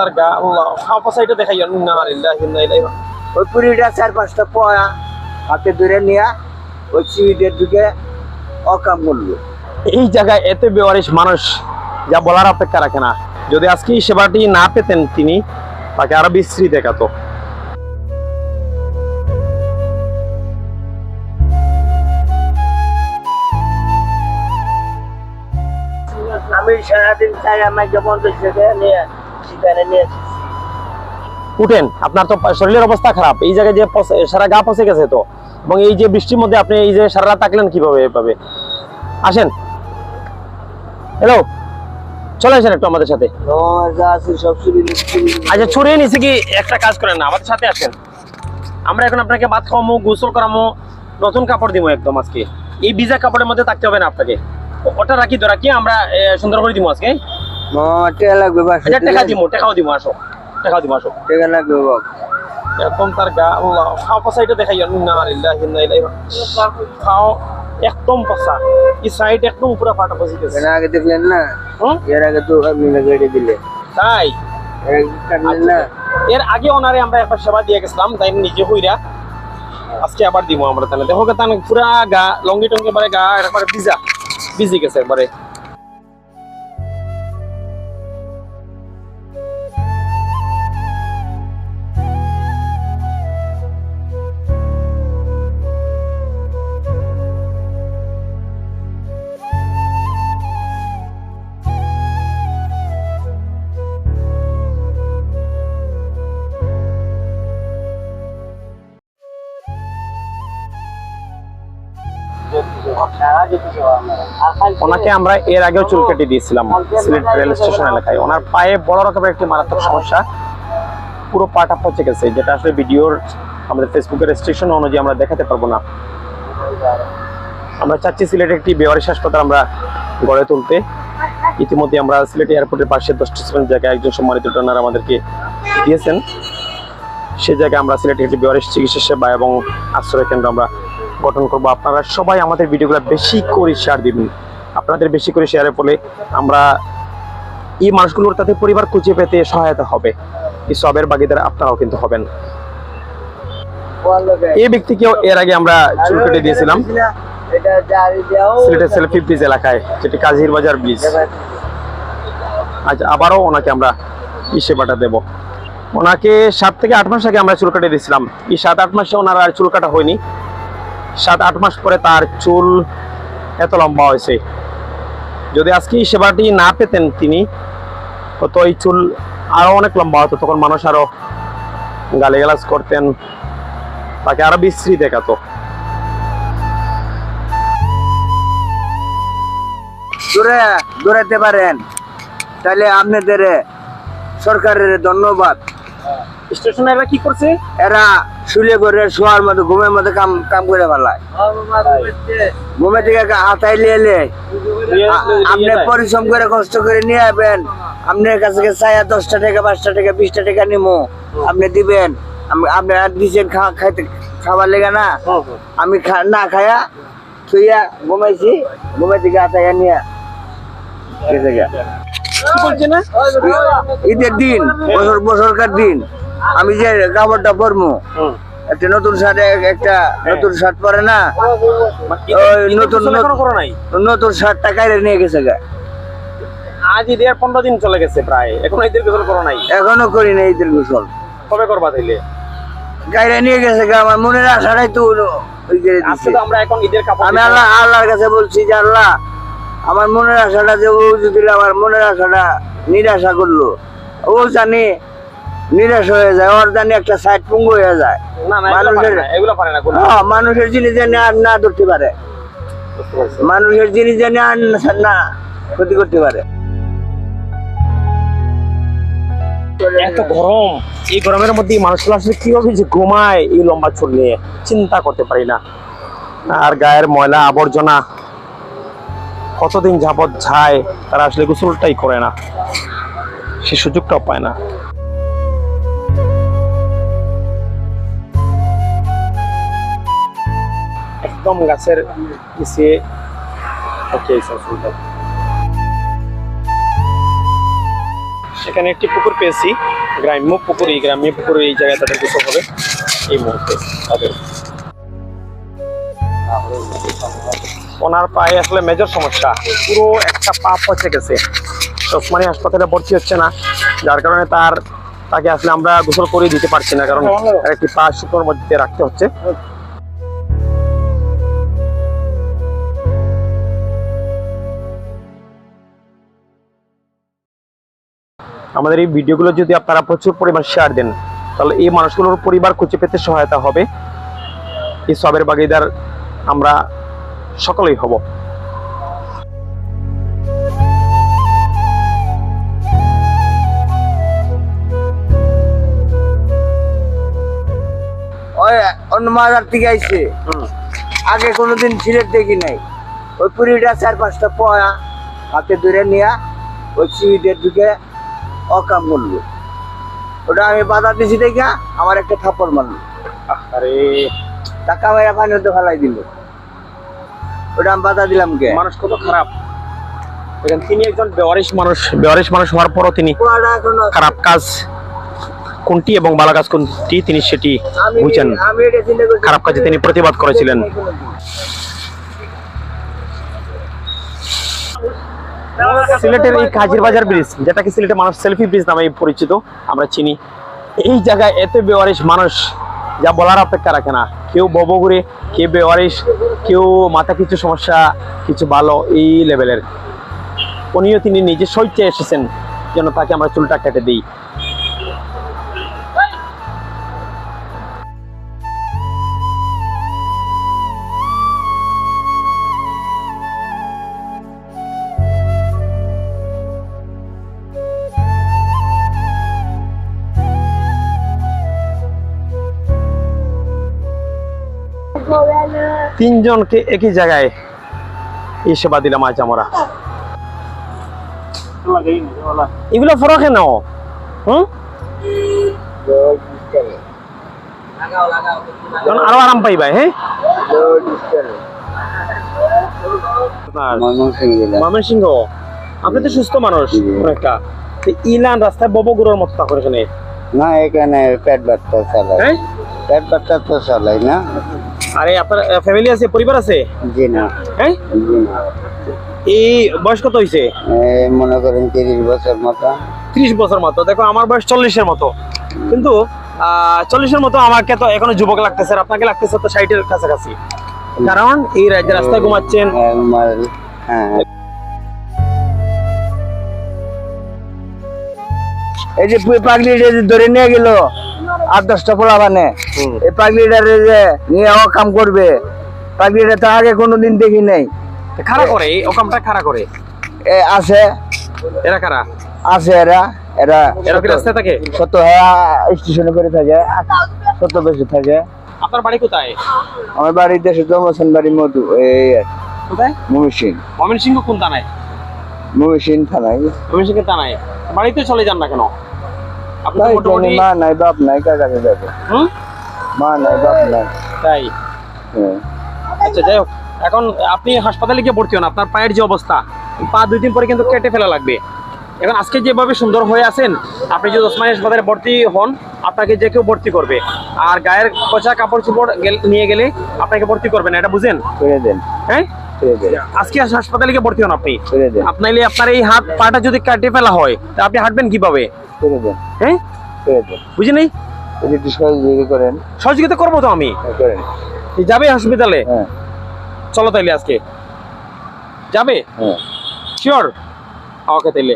তার গা আল্লাহ। হাফা সাইডে দেখাই না লিল্লাহি ইন্না ইলাইহি রাজিউন। ওই চার পাঁচটা পয়া হাতে ধরে নিয়ে ওই ঢুকে অকাম করল। এই জায়গায় এত বেওয়ারিশ মানুষ যা বলার অপেক্ষা রাখে না। যদি আজকে এই সেবাটি না পেতেন তিনি তাকে আরও বিশ্রী দেখাতো। আমি সারাদিন চাই পঞ্চাশ টাকা নিয়ে। সেখানে নিয়ে এসেছি। উঠেন আপনার তো শরীরের অবস্থা খারাপ। এই জায়গায় যে সারা গা পচে গেছে তো। এবং এই যে বৃষ্টির মধ্যে আপনি এই যে সারা রাত থাকলেন কীভাবে এভাবে? আসেন। হ্যালো চলে আসেন একটু আমাদের সাথে। আচ্ছা ছড়িয়ে নিছি কি? একটা কাজ করেন না আমাদের সাথে আসেন। আমরা এখন আপনাকে ভাত খাওয়ামো গোসল করামো নতুন কাপড় দিব একদম আজকে। এই ভিজা কাপড়ের মধ্যে থাকতে হবে না আপনাকে। ওটা রাখি তো রাখি আমরা সুন্দর করে দিব আজকে। টেকা লাগবে বাস আচ্ছা টাকা দিব টাকাও দিব আসো টাকাও দিব আসো। টেকা লাগবে বাপ। একদম তার গা আল্লাহ খাও পচা এটা দেখাই না লিল্লাহি ইন্না ইলাইহি খাও একদম এই সাইড একদম পুরো ফাটা পচে গেছে এর আগে দেখলেন না? হুম? এর আগে তো আপনি গাড়ি দিলে। তাই? এর আগে না? এর আগে ওনারে আমরা একবার সেবা দিয়ে গেছিলাম তাই নিজে হইরা আজকে আবার দিব আমরা তাহলে। দেখো পুরা গা লঙ্গি টঙ্গি বারে গা একবারে ভিজা। ভিজি গেছে একবারে ওনাকে আমরা এর আগেও চুল কেটে দিয়েছিলাম, সিলেট রেল স্টেশন এলাকায়। ওনার পায়ে বড় রকমের একটি মারাত্মক সমস্যা। পুরো পাটা পচে গেছে। যেটা আসলে ভিডিওর আমাদের ফেসবুকের রেস্ট্রিকশন অনুযায়ী আমরা দেখাতে পারব না। আমরা চাচ্ছি সিলেটে একটি বেওয়ারিশ হাসপাতাল আমরা গড়ে তুলতে। ইতিমধ্যে আমরা সিলেট এয়ারপোর্টের পাশে দশটি সেভেন জায়গায় একজন সম্মানিত ডোনার আমাদেরকে দিয়েছেন। সে জায়গায় আমরা সিলেটে একটি বেওয়ারিশ চিকিৎসা সেবা এবং আশ্রয় কেন্দ্র আমরা গঠন করব। আপনারা সবাই আমাদের ভিডিওগুলো বেশি করে শেয়ার দিবেন। আপনাদের বেশি করে শেয়ারের ফলে আমরা এই মানুষগুলোর তাদের পরিবার খুঁজে পেতে সহায়তা হবে। এই সবের বাগিদার আপনারাও কিন্তু হবেন। এই ব্যক্তিকেও এর আগে আমরা চুল কেটে দিয়েছিলাম। সিলেটের সেলফি ব্রিজ এলাকায় যেটি কাজির বাজার ব্রিজ আচ্ছা আবারও ওনাকে আমরা এই সেবাটা দেব। ওনাকে সাত থেকে আট মাস আগে আমরা চুল কেটে দিয়েছিলাম। এই সাত আট মাসে ওনার আর চুল কাটা হয়নি। সাত, আট মাস পরে তার চুল এত লম্বা হয়েছে। যদি আজকে এই সেবাটি না পেতেন তিনি তো এই চুল আরও অনেক লম্বা হতো, তখন মানুষ আরও গালিগালাজ করতেন, তাকে আরও বিশ্রী দেখাতো। দূরে দৌড়াতে পারেন। তাহলে আপনাদের সরকারের ধন্যবাদ। এরা কি করছে? এরা শুলে করে শোয়ার মতো, ঘুমের মতো কাম কাম করে ফেলায় ঘুমে থেকে এলে আপনি পরিশ্রম করে কষ্ট করে নিয়ে আসবেন। আপনার কাছে চাইয়া দশটা টাকা, পাঁচটা টাকা, বিশটা টাকা নিমো। আপনি দিবেন। আমি- আপনি আর দিচ্ছেন খাইতে খাবার লেগে না? আমি না খায়া থুইয়া ঘুমাইছি। ঘুমে থেকে হাতাইয়া নিয়ে গেছে ঈদের দিন বছর বছরকার দিন আমি যে কাপড়টা পরবো একটা নতুন শার্ট একটা নতুন শার্ট পরে না ওই নতুন নতুন শার্টটা কাইরে নিয়ে গেছে গা। আজ ঈদের পনেরো দিন চলে গেছে প্রায়। এখন ঈদের গোসল করো নাই? এখনও করি না ঈদের গোসল। কবে করবা তাইলে? কাইরে নিয়ে গেছে গা আমার মনের আশাটাই তো ওই যে তো আমরা এখন ঈদের কাপড় আমি আল্লাহ আল্লাহর কাছে বলছি যে আল্লাহ আমার মনের আশাটা যে ও যদি আমার মনের আশাটা নিরাশা করল ও জানি নিরাশ হয়ে যায় ওর জানি একটা সাইড পুঙ্গ হয়ে যায়। কোনো হ্যাঁ, মানুষের জিনিস জানি আর না ধরতে পারে। মানুষের জিনিস জানি আর না- ক্ষতি করতে পারে। এত গরম এই গরমের মধ্যে মানুষগুলো আসলে কীভাবে যে ঘুমায় এই লম্বা চুল নিয়ে? চিন্তা করতে পারি না। আর গায়ের ময়লা আবর্জনা কতদিন যাবৎ যায়, তারা আসলে গোসলটাই করে না। সে সুযোগটাও পায় না। একদম গাছের ওকে এখানে একটি পুকুর পেয়েছি, গ্রাম্য পুকুর, এই গ্রাম্য পুকুর এই জায়গায় তাদের গোসল হবে। এই মুহূর্তে তাদের ওনার পায়ে আসলে মেজর সমস্যা। পুরো একটা পা পচে গেছে। ওসমানী হাসপাতালে ভর্তি হচ্ছে না। যার কারণে তার, তাকে আসলে আমরা গোসল করে দিতে পারছি না, কারণ একটি পা শুকনোর মধ্যে রাখতে হচ্ছে। আমাদের এই ভিডিওগুলো যদি আপনারা প্রচুর পরিমাণ শেয়ার দেন, তাহলে এই মানুষগুলোর পরিবার খুঁজে পেতে সহায়তা হবে। এই সবের বাগিদার আমরা সকলেই হব। অন্য মাজার থেকে আইছে। আগে কোনোদিন সিলেট দেখি নাই। ওই পুরিটা চার পাঁচটা পয়া হাতে ধরে নিয়া ওই সিঁড়িতে ঢুকে অকাম করল। ওটা আমি বাধা দিছি দেখা আমার একটা থাপ্পড় মারলো। আরে। টাকা মেরা পানিতে ফেলাই দিল। ওটা আমি বাধা দিলাম কে? মানুষ কত খারাপ। তিনি একজন বেওয়ারিশ মানুষ। বেওয়ারিশ মানুষ হওয়ার পরও তিনি খারাপ কাজ কোনটি এবং ভালো কাজ কোনটি তিনি সেটি বুঝেন। খারাপ কাজে তিনি প্রতিবাদ করেছিলেন। সিলেটের এই কাজির বাজার ব্রিজ যেটাকে সিলেটের মানুষ সেলফি ব্রিজ নামে পরিচিত আমরা চিনি। এই জায়গায় এত বেওয়ারিশ মানুষ যা বলার অপেক্ষা রাখে না। কেউ ববগুড়ি, কেউ বেওয়ারিশ, কেউ মাথা কিছু সমস্যা, কিছু ভালো, এই লেভেলের উনিও তিনি নিজে সইতে এসেছেন, যেন তাকে আমরা চুলটা কেটে দিই। তিনজনকে একই জায়গায় এই সেবা দিলাম আজ আমরা। এগুলো ফরক কেন হুম? আরও আরাম পাইবা হ্যাঁ? ময়মনসিংহ। আপনি তো সুস্থ মানুষ অনেকটা। ইলান রাস্তায় ববগুড়োর মতো করে এখানে। না এখানে পেট বাচ্চা চালাই হ্যাঁ? পেট বাচ্চা তো চালাই না। আরে আপনার ফ্যামিলি আছে পরিবার আছে? জি না। হ্যাঁ? জি না। এই বয়স কত হয়েছে মনে করেন তিরিশ বছর মতো। ত্রিশ বছর মতো। দেখো আমার বয়স চল্লিশের মতো। কিন্তু আহ, চল্লিশের মতো আমাকে তো এখনও যুবক লাগতেছে আর আপনাকে লাগতেছে তো ষাটের কাছাকাছি। কারণ এই রাজ্যে রাস্তায় ঘুমাচ্ছেন। হ্যাঁ এই যে পাগলি ধরে নিয়ে গেল। আট দশটা পোলা হুম। এই পাগলিটারে যে নিয়ে ও কাম করবে পাগলিটা তো আগে কোনোদিন দেখি নাই। খাড়া করে এই ওকামটা খাড়া করে? এ আছে। এরা খাড়া আছে এরা। এরা এরা কি রাস্তায় থাকে? কত হ্যাঁ স্টেশনে করে থাকে। কত বেশি থাকে। আপনার বাড়ি কোথায়? আমার বাড়ির দেশে জন্মস্থান বাড়ি মধু এই কোথায়? মমিসিন ময়মনসিংহ কোন থানায়? মমিসিন থানায়। ময়মনসিংহ থানায়। বাড়িতে চলে যান না কেন? আপনি তো নাই মোটামুটি মা নাই বাপ নাই কার কাছে যাবে হুম? মা নাই বাপ নাই। তাই। আচ্ছা যাই হোক এখন আপনি হাসপাতালে গিয়ে ভর্তি হন আপনার পায়ের যে অবস্থা পা দুই দিন পরে কিন্তু কেটে ফেলা লাগবে। এখন আজকে যেভাবে সুন্দর হয়ে আছেন আপনি যদি ওসমানী হাসপাতালে ভর্তি হন আপনাকে যে কেউ ভর্তি করবে আর গায়ের পচা কাপড় চোপড় নিয়ে গেলে আপনাকে ভর্তি করবে না এটা বুঝেন? হ্যাঁ? আজকে হাসপাতালে গিয়ে ভর্তি হন আপনি? আপনার আপনাইলে আপনার এই হাত পাটা যদি কাটে ফেলা হয় তা আপনি হাঁটবেন কীভাবে? হ্যাঁ? বুঝি নেই? সহযোগিতা করেন। সহযোগিতা করব তো আমি। হ্যাঁ, যাবে হসপিটালে হ্যাঁ। চলো তাইলে আজকে। যাবে? হ্যাঁ। শিওর ওকে তাইলে।